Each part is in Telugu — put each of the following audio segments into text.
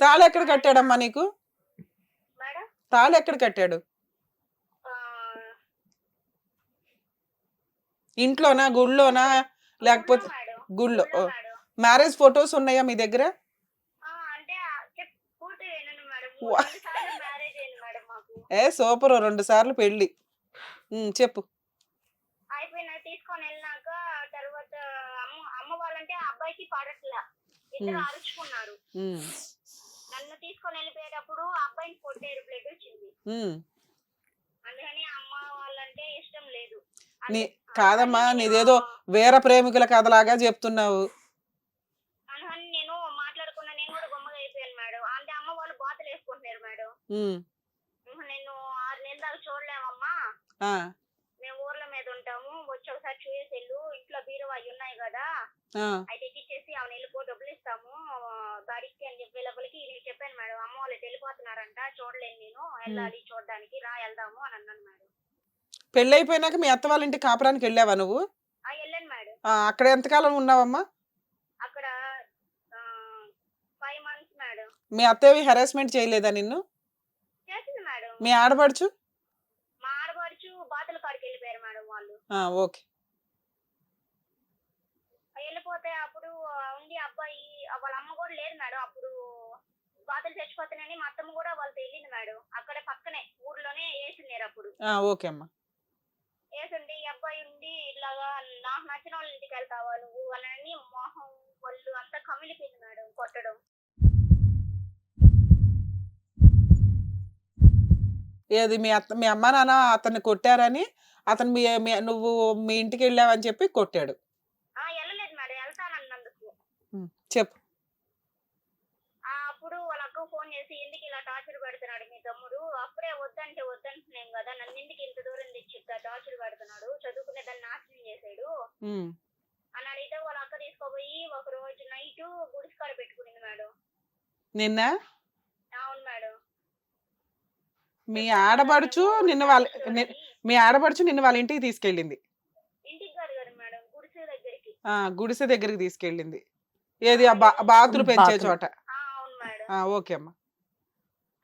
తాళి ఎక్కడ కట్టాడమ్మా నీకు? తాళి ఎక్కడ కట్టాడు? ఇంట్లోనా గుళ్ళోనా? లేకపోతే గుళ్ళో మ్యారేజ్ ఫొటోస్ ఉన్నాయా మీ దగ్గర? ఏ సూపర్ రెండు సార్లు పెళ్ళి. చెప్పు. అయిపోయిన తీసుకొని వెళ్ళినాక తర్వాత అమ్మ అమ్మ వాళ్ళంటే అబ్బాయికి పడట్లా. ఇద్దరు. అరుచుకున్నారు. నన్ను తీసుకొని వెళ్ళిపోయేటప్పుడు అబ్బాయిని కొట్టేరు బ్లడ్ వచ్చింది. అందుకని అమ్మ వాళ్ళంటే ఇష్టం లేదు. నీ కాదమ్మా నీదేదో వీర ప్రేమికుల కథలాగా చెప్తున్నావు. అందుకని నేను మాట్లాడకుండా నేను కూడా గొమ్మగా అయిపోయాను మేడం. అంటే అమ్మ వాళ్ళు బాధలు వేసుకుంటున్నారు మేడం. నేను ఆరు నెలల దాకా చూడలేమమ్మా. ఉంటాము వచ్చి ఒకసారి చూసేసి వెళ్ళు ఇంట్లో బీరువా అవి ఉన్నాయి కదా. ఆ, అయితే ఇచ్చేసి ఆమె వెళ్ళిపో డబ్బులు ఇస్తాము గాడికి అని చెప్పే లోపలికి నేను చెప్పాను మేడం. అమ్మ వాళ్ళు వెళ్ళిపోతున్నారంట చూడలేను నేను. వెళ్ళాలి చూడడానికి. రా వెళ్దాము అని అన్నాను మేడం. పెళ్ళి అయిపోయినాక మీ అత్త వాళ్ళ ఇంటి కాపురానికి వెళ్ళావా నువ్వు? ఆ వెళ్ళాను మేడం. అక్కడ ఎంతకాలం ఉన్నావమ్మా? అక్కడ ఫైవ్ మంత్స్ మేడం. మీ అత్తవి హెరాస్మెంట్ చేయలేదా నిన్ను? మీ ఆడపడుచు మా ఆడపడుచు బాతుల కాడికి వెళ్ళిపోయారు మేడం వాళ్ళు ఆ, ఓకే. వెళ్ళిపోతే అప్పుడు ఉండి అబ్బాయి ఆ, వాళ్ళ అమ్మ కూడా లేదు మేడం. అప్పుడు బాతులు చచ్చిపోతున్నాయని మా అత్తమ్మ కూడా వాళ్ళతో వెళ్ళింది మేడం. అక్కడ పక్కనే ఊర్లోనే వేసినారు అప్పుడు. ఆ, ఓకే అమ్మా. వేసుండి ఈ అబ్బాయి ఉండి ఇలాగా నాకు నచ్చిన వాళ్ళ ఇంటికి వెళ్తావా నువ్వు అని మొహం ఒళ్ళు అంతా కమిలిపోయింది మేడం కొట్టడం. ఏది మీ అత్త మీ అమ్మ నాన్న అతన్ని కొట్టారని అతను మీ నువ్వు మీ ఇంటికి వెళ్ళావని చెప్పి కొట్టాడు. చెప్పు. అప్పుడు వాళ్ళ అక్క ఫోన్ చేసి ఎందుకు ఇలా టార్చర్ పెడుతున్నాడు మీ తమ్ముడు? అప్పుడే వద్దంటే వద్దంటున్నాం కదా నన్ను ఎందుకు ఇంత దూరం తెచ్చి టార్చర్ పెడుతున్నాడు? చదువుకునే దాన్ని నాశనం చేశాడు. ఉమ్, అని అడిగితే వాళ్ళ అక్క తీసుకోపోయి ఒక రోజు నైట్ గుడిసికాడ పెట్టుకునింది మేడం. నిన్న? అవును మేడం. మీ ఆడపడుచు నిన్ను వాళ్ళ మీ ఆడపడుచు నిన్ను వాళ్ళ ఇంటికి తీసుకెళ్ళింది. ఇంటికి కాదు కదా మేడం గుడిసె దగ్గరికి. ఆ గుడిసె దగ్గరికి తీసుకెళ్ళింది. ఏది? ఆ బా- బాతులు పెంచే బాతులు. చోట. ఆ, అవును మేడం. ఆ, ఓకే అమ్మా.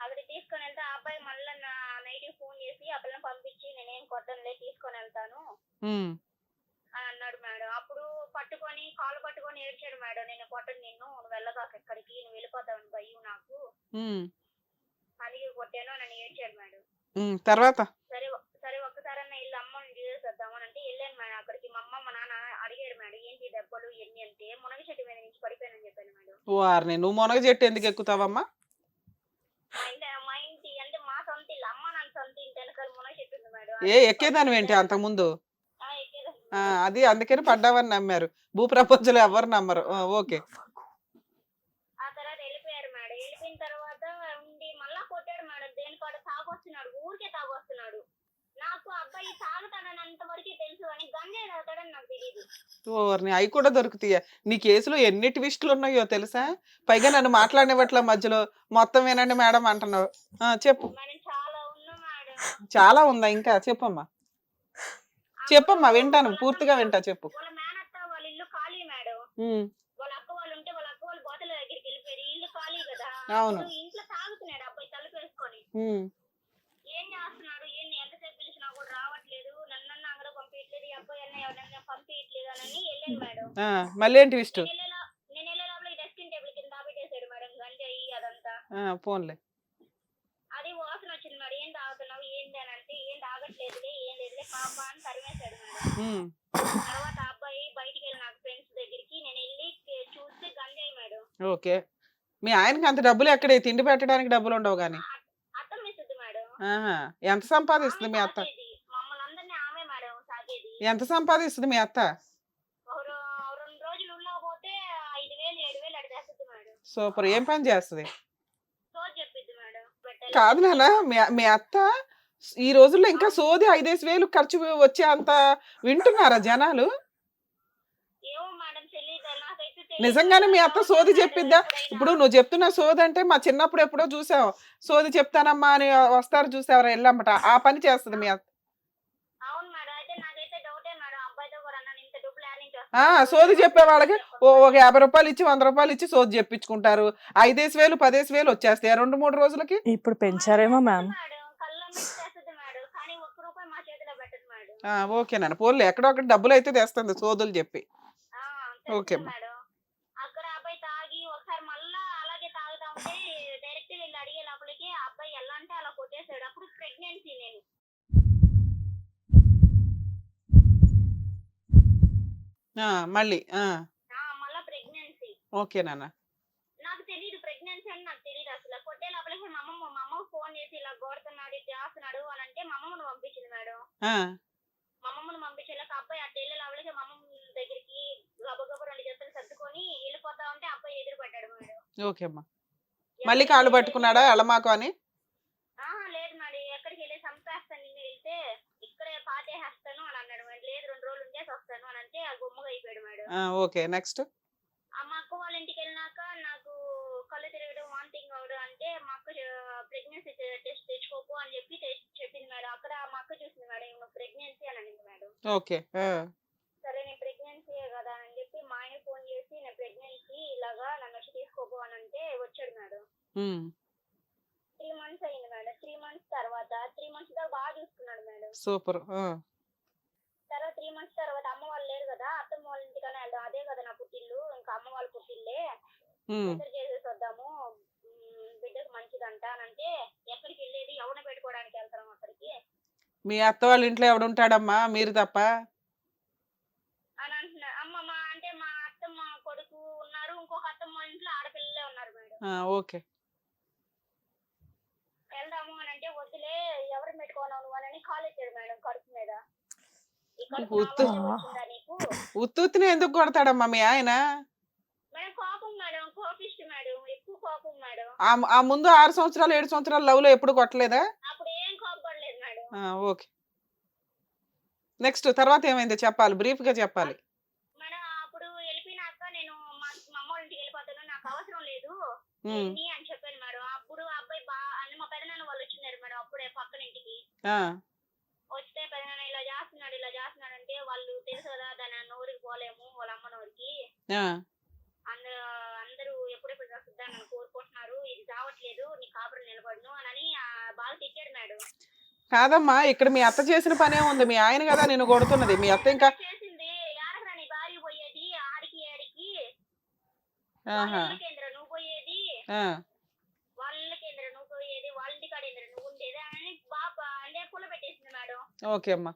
అక్కడ తీసుకొని వెళ్తే ఆ అబ్బాయి మళ్ళీ నా నైట్ ఫోన్ చేసి ఆ పిల్లని పంపించి నేనేం కొట్టనులే తీసుకొని వెళ్తాను. ఉమ్, అని అన్నాడు మేడం. అప్పుడు పట్టుకొని కాలు పట్టుకొని ఏడ్చాడు మేడం. నేను కొట్టను నిన్ను నువ్వు వెళ్ళగాక ఎక్కడికి? నువ్వు వెళ్ళిపోతావని భయం నాకు. ఉమ్, అందుకే కొట్టాను అని ఏడ్చాడు మేడం. ఉమ్, తర్వాత సరే సరే ఒక్కసారన్నా ఇల్లు అమ్మని చూసేద్దామని అంటే వెళ్ళాను మేడం అక్కడికి మా అమ్మ మా నాన్న అడిగాడు మేడం ఏంటి ఈ దెబ్బలు ఎన్ని అంటే మునగ చెట్టు మీద నుంచి పడిపోయానని చెప్పాను మేడం వారిని. నువ్వు మునగ చెట్టు ఎందుకు ఎక్కుతావమ్మా? మా ఇంటి మా ఇంటి అంటే మా సొంత ఇల్లు. అమ్మ నాన్న సొంత ఇంటి వెనకాల మునగ చెట్టు ఉంది మేడం ఏ ఎక్కేదాని ఏంటి అంతకుముందు? ఆ, ఎక్కేదాన్ని ఆ. అది అందుకని పడ్డావని నమ్మారు. భూ ప్రపంచంలో ఎవరు నమ్మరు. ఆ, ఓకే ఆ తర్వాత వెళ్ళిపోయారు మేడం వెళ్ళిపోయిన తర్వాత ఉండి మళ్ళా కొట్టాడు మేడం దేనికాడ తాగొస్తున్నాడు ఊరికే తాగొస్తున్నాడు నాకు అబ్బాయి తాగుతాడని అంతవరకు తెలుసు అని గంజాయి తాగుతాడని నాకు తెలియదు ఓర్ని అవి కూడా దొరుకుతాయా? నీ కేసులో ఎన్ని ట్విస్టులు ఉన్నాయో తెలుసా? పైగా నన్ను మాట్లాడినట్ల మధ్యలో. మొత్తం వినండి మేడం అంటున్నావు. ఆ, చెప్పు. చాలా ఉన్నా మేడం. చాలా ఉందా ఇంకా? చెప్పమ్మా. చెప్పమ్మా వింటాను. పూర్తిగా వింటా చెప్పు. వాళ్ళ మేనత్త వాళ్ళ ఇల్లు ఖాళీ మేడం. ఉమ్, వాళ్ళ అక్క వాళ్ళు ఉంటే వాళ్ళ అక్క వాళ్ళ బాతుల దగ్గరికి వెళ్ళిపోయారు. ఈ ఇల్లు ఖాళీ కదా. అవును. అప్పుడు ఇంట్లో తాగుతున్నాడు అబ్బాయి తలుపు వేసుకొని. ఉమ్, ఏం చేస్తున్నాడు ఏంది ఎంతసేపు పిలిచినా కూడా రావట్లేదు నన్ను అంగడ పంపించట్లేదు ఈ అబ్బాయి అన్న ఎవరన్నా పంపించట్లేదు అని వెళ్ళాను మేడం ఆ, మళ్ళీ ఏంటి ట్విస్ట్ నేను వెళ్ళే లో- నేను వెళ్ళే లోపల ఈ డస్టింగ్ టేబుల్ కింద దాబెట్టేశాడు మేడం గంజాయి అదంతా ఆ, పోన్లే అది వాసన వచ్చింది మేడం ఏం తాగుతున్నావు? ఏంది అని అంటే ఏం తాగట్లేదులే ఏం లేదులే పాప అని తరిమేశాడు మేడం తర్వాత అబ్బాయి బయటికి వెళ్ళి నాకు ఫ్రెండ్స్ దగ్గరికి నేను వెళ్ళి చూస్తే గంజాయి మేడం. ఓకే. మీ ఆయనకి అంత డబ్బులు ఎక్కడే? తిండి పెట్టడానికి డబ్బులు ఉండవు కానీ. అత్త మిస్తుంది మేడం. ఎంత సంపాదిస్తుంది మీ అత్త? ఎంత సంపాదిస్తుంది మీ అత్త? సూపర్. ఏం పని చేస్తుంది. కాదు నాన్న మీ అత్త ఈ రోజుల్లో ఇంకా సోది ఐదేసి వేలు ఖర్చు వచ్చే అంత వింటున్నారా జనాలు. నిజంగానే మీ అత్త సోది చెప్పిద్దా. ఇప్పుడు నువ్వు చెప్తున్న సోది అంటే మా చిన్నప్పుడు ఎప్పుడో చూసావు సోది చెప్తానమ్మా అని వస్తారు చూసావరా వెళ్ళమ్మట ఆ పని చేస్తుంది మీ అత్త అవును మేడం అయితే నాకైతే డౌటే మేడం అబ్బాయితో కూడా నన్ను ఇంత డబ్బులు యాడ్ నుంచి ఆ సోది చెప్పే వాళ్ళకి ఓ ఒక యాభై రూపాయలు ఇచ్చి వంద రూపాయలు ఇచ్చి సోది చెప్పించుకుంటారు. ఐదేసి వేలు పదేసి వేలు వచ్చేస్తాయి రెండు మూడు రోజులకి? ఇప్పుడు పెంచారేమో మ్యామ్. మేడం కళ్ళ చేస్తుంది మేడం కానీ ఒక్క రూపాయి మా చేతిలో పెట్టదు మేడం ఆ, ఓకేనండి పోన్లే ఎక్కడో ఒకటి డబ్బులు అయితే తెస్తుంది సోదులు చెప్పి. ఆ, ఓకే అమ్మా. మేడం అక్కడ అబ్బాయి తాగి ఒకసారి మళ్ళా అలాగే తాగుతా ఉంటే డైరెక్ట్ వీళ్ళు అడిగే లోపలికి ఆ అబ్బాయి ఎలా అంటే అలా కొట్టేశాడు అప్పుడు ప్రెగ్నెన్సీ నేను ఆ, మళ్ళీ. ఆ, ఆ, మళ్ళా ప్రెగ్నెన్సీ. ఓకేనన్న నాకు తెలియదు ప్రెగ్నెన్సీ అని నాకు తెలియదు అసలు. కొట్టే లోపలికి మా అమ్మమ్మ మా అమ్మకు ఫోన్ చేసి ఇలా కొడుతున్నాడు ఇది చేస్తున్నాడు అని అంటే మా అమ్మమ్మను పంపించింది మేడం. ఆ, మా అమ్మమ్మను పంపించేలాక అబ్బాయి అట్ట వెళ్ళే లోపలికి మా అమ్మమ్మ దగ్గరికి గబగబ రెండు జతలు సర్దుకొని వెళ్ళిపోతా ఉంటే అబ్బాయి ఎదురు పడ్డాడు మేడం. ఓకే అమ్మా. మళ్ళీ కాళ్ళు పట్టుకున్నాడా ఎలమాకు అని ఆ, లేదు మరి ఎక్కడికి వెళ్ళి చంపేస్తాను నిన్ను వెళ్తే ఇక్కడే పాతేసేస్తాను అని అన్నాడు మేడం లేదు రెండు రోజులు ఉండేసి వస్తాను అని అంటే ఆ గుమ్మగా అయిపోయాడు మేడం. ఓకే. నెక్స్ట్? మా అక్క వాళ్ళ ఇంటికి వెళ్ళినాక నాకు కళ్ళు తిరగడం వాంతింగ్ అవడం అంటే మా అక్క ప్రెగ్నెన్సీ టెస్ట్ తెచ్చుకోకు అని చెప్పి చెప్పింది మేడం. అక్కడ మా అక్క చూసింది మేడం నువ్వు ప్రెగ్నెన్సీ అని అనింది మేడం. ఓకే. సరే నేను ప్రెగ్నెన్సీ కదా అని చెప్పి మా ఆయన ఫోన్ చేసి నేను ప్రెగ్నెన్సీ ఇలాగా నన్ను వచ్చి తీసుకోకు అని అంటే వచ్చాడు మేడం. త్రీ మంత్స్ అయింది మేడం. త్రీ మంత్స్ తర్వాత త్రీ మంత్స్ దాకా బాగా చూసుకున్నాడు మేడం. సూపర్. తర్వాత అమ్మ వాళ్ళు లేరు కదా అత్తమ్మ వాళ్ళ ఇంటికనే వెళ్దాం. అదే కదా నా పుట్టిల్లు. ఇంకా అమ్మ వాళ్ళ పుట్టిల్లే. ఇద్దరు చేసేసి వద్దాము. బిడ్డకు మంచిదంట అని అంటే ఎక్కడికి వెళ్ళేది? ఎవరిని పెట్టుకోవడానికి వెళ్తాం అక్కడికి? మీ అత్త వాళ్ళ ఇంట్లో ఎవడుంటాడమ్మా మీరు తప్ప? అని అంటున్నారు అమ్మ మా అంటే మా అత్తమ్మ కొడుకు ఉన్నారు. ఇంకొక అత్తమ్మ వాళ్ళ ఇంట్లో ఆడపిల్లలే ఉన్నారు మేడం ఓకే. వెళ్దాము అని అంటే వద్దులే. ఎవరు పెట్టుకోనావు నువ్వు అని కాల్ ఇచ్చాడు మేడం కడుపు మీద. ఉత్తు. ఎందుకు కొడతాడమ్మా మీ ఆయన? ఆ ముందు ఆరు సంవత్సరాలు ఏడు సంవత్సరాలు లవ్లో ఎప్పుడు కొట్టలేదా? అప్పుడు ఏం కోపపడలేదు మేడం. ఆ, ఓకే. నెక్స్ట్ తర్వాత ఏమైందో చెప్పాలి బ్రీఫ్గా చెప్పాలి అని చెప్పాను మేడం. అప్పుడు అబ్బాయి బా అంటే మా పెదనాన్న వాళ్ళు వచ్చినారు మేడం అప్పుడే పక్కన ఇంటికి. వస్తే పెదనాన్న ఇలా చేస్తున్నాడు ఇలా చేస్తున్నాడు అంటే వాళ్ళు తెలుసు కదా దాని నోరుకి పోలేము వాళ్ళ అమ్మ నోరుకి. అందరూ అందరూ ఎప్పుడెప్పుడు వస్తుందా నన్ను కోరుకుంటున్నారు. ఇది రావట్లేదు నీ కాపురం నిలబడను అని బాగా తిట్టాడు మేడం. కాదమ్మా ఇక్కడ మీ అత్త చేసిన పనే ఉంది. మీ ఆయన కదా నేను కొడుతున్నది. మీ అత్త ఇంకా చేసింది నీ భార్య పోయేది ఆడికి ఆడికి నువ్వు పోయేది ఆ, వాళ్ళ కేంద్ర నువ్వు పోయేది వాళ్ళ ఇంటి కాడేంద్ర నువ్వు ఉండేది అని బాబా అంటే పుల్ల పెట్టేసింది మేడం ఓకే అమ్మా.